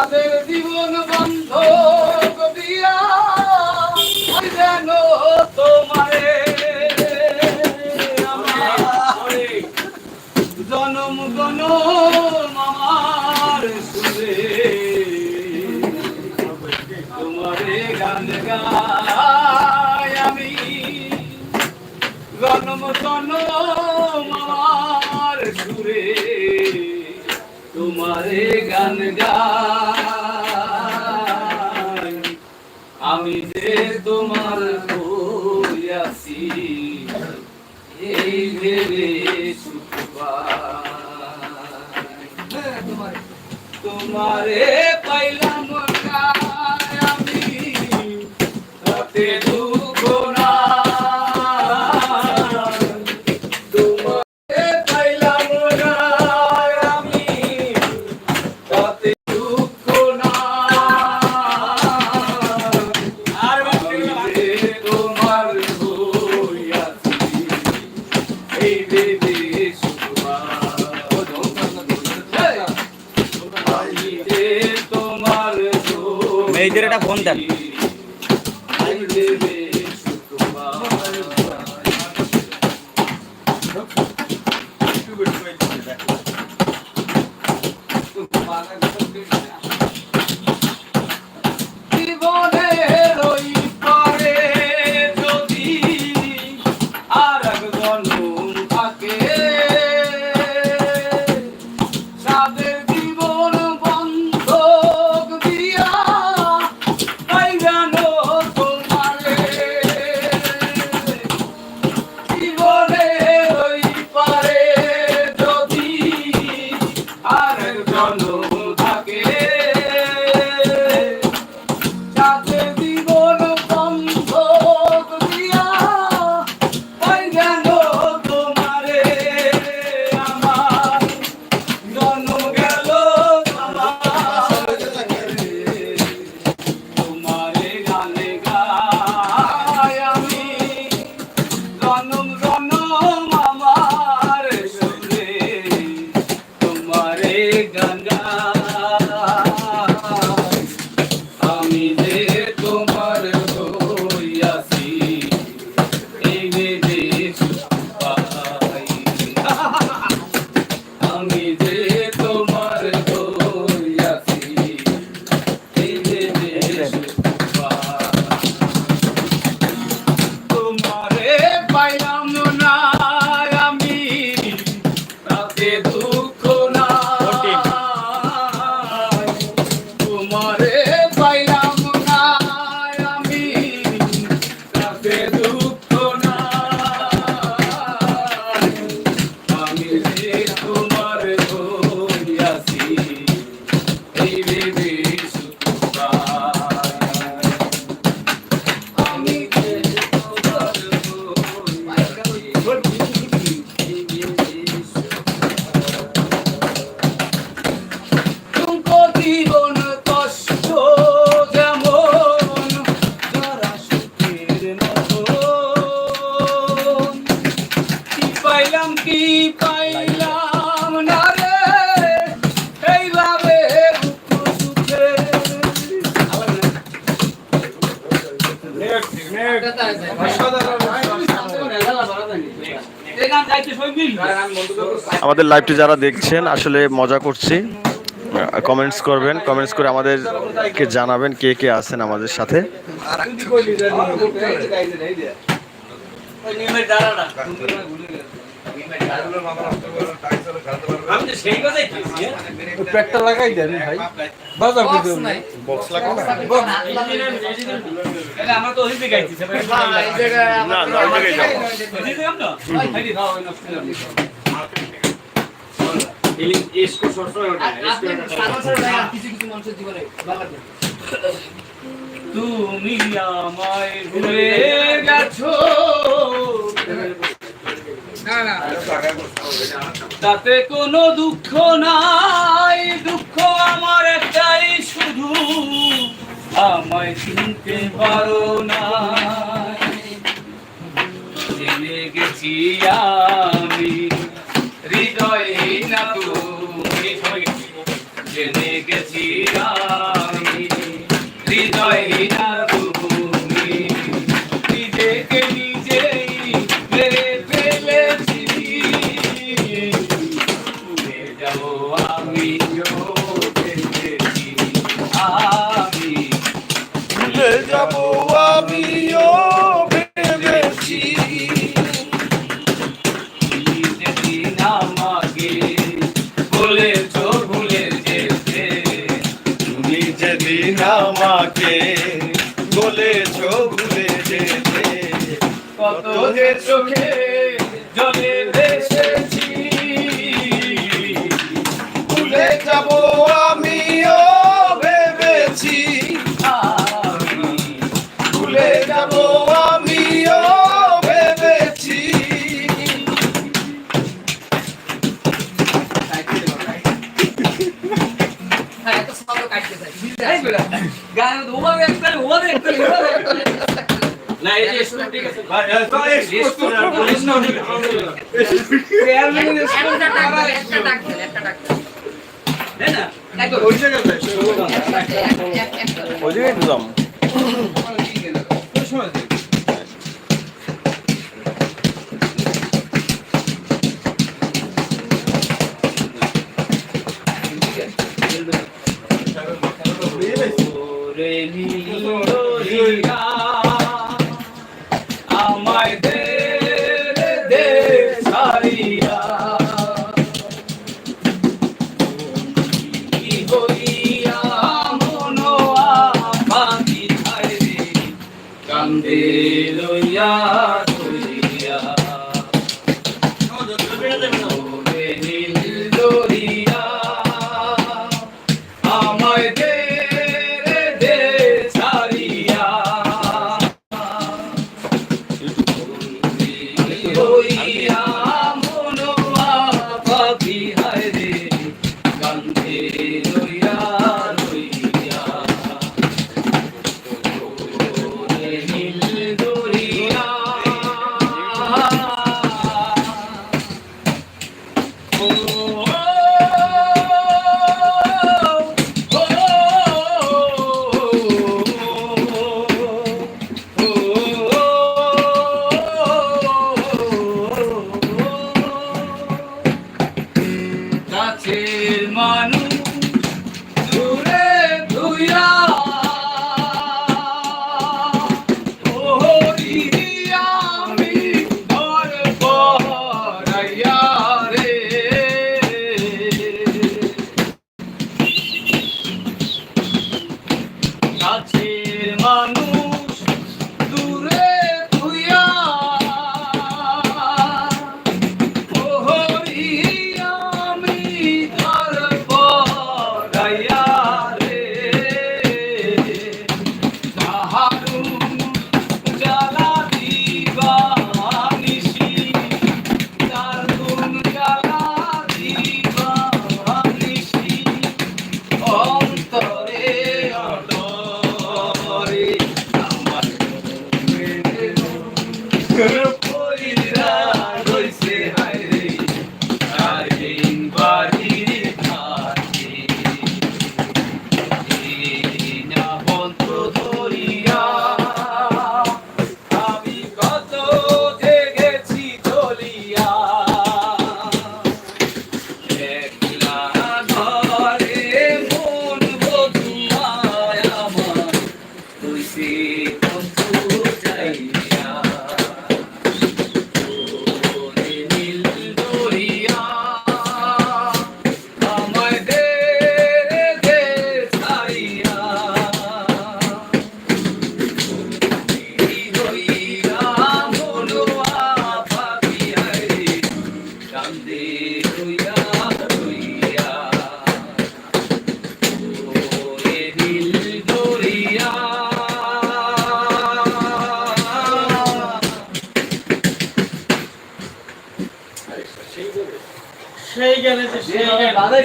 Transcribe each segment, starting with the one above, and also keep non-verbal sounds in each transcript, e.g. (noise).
যাদের জীবন বন্ধ দিয়া যেন তোমারে জনম গনম আমার সুরে। তোমারে গান গাই আমি। জনম জনম আমার সুরে। তোমারে গান গাই তোমার হইয়াছি এই ভেবে পাই। তোমারে পাইলাম মেয়েদের এটা ফোন দেন। এই আমাদের লাইভটি যারা দেখছেন আসলে মজা করছি। কমেন্টস করবেন কমেন্টস করে আমাদেরকে জানাবেন কে কে আছেন আমাদের সাথে। তো সেই কথাই বলছি পেটটা লাগাই দেন ভাই। বাজার করে দেন আমরা তো ওই গাইছি না না ওই জায়গায় যাব। তুমি আমায় ভুলে গেছো। তাতে কোনো দুঃখ নাই, দুঃখ আমার একটাই শুধু, আমায় চিনতে পারো না জেনে গেছি আমি চোখে জলে ভেসেছি। ভুলে যাব আমিও ভেবেছি। ভুলে যাব আমিও ভেবেছি। বেটা, গান ওভাবে একটা ওভাবে না এই যে স্কুল ঠিক আছে। এই স্কুল দেন না? একদম ওই না না ওই জায়গায় তো দাম ওরে আমায় (laughs) good. সেই গেলে যে সেই গেলে আমাদের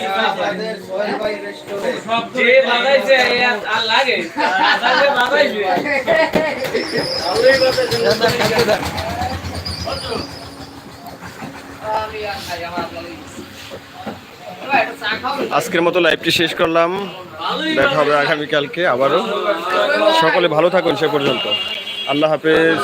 সোহেল ভাই রেস্টুরেন্ট যে আর লাগে (laughs) বাজাইছে বাজাইছে আমি আর আমার আপনাদের আজকের মতো লাইভটি শেষ করলাম। দেখা হবে আগামীকালকে আবারও। সকলে ভালো থাকুন সে পর্যন্ত। আল্লাহ হাফেজ।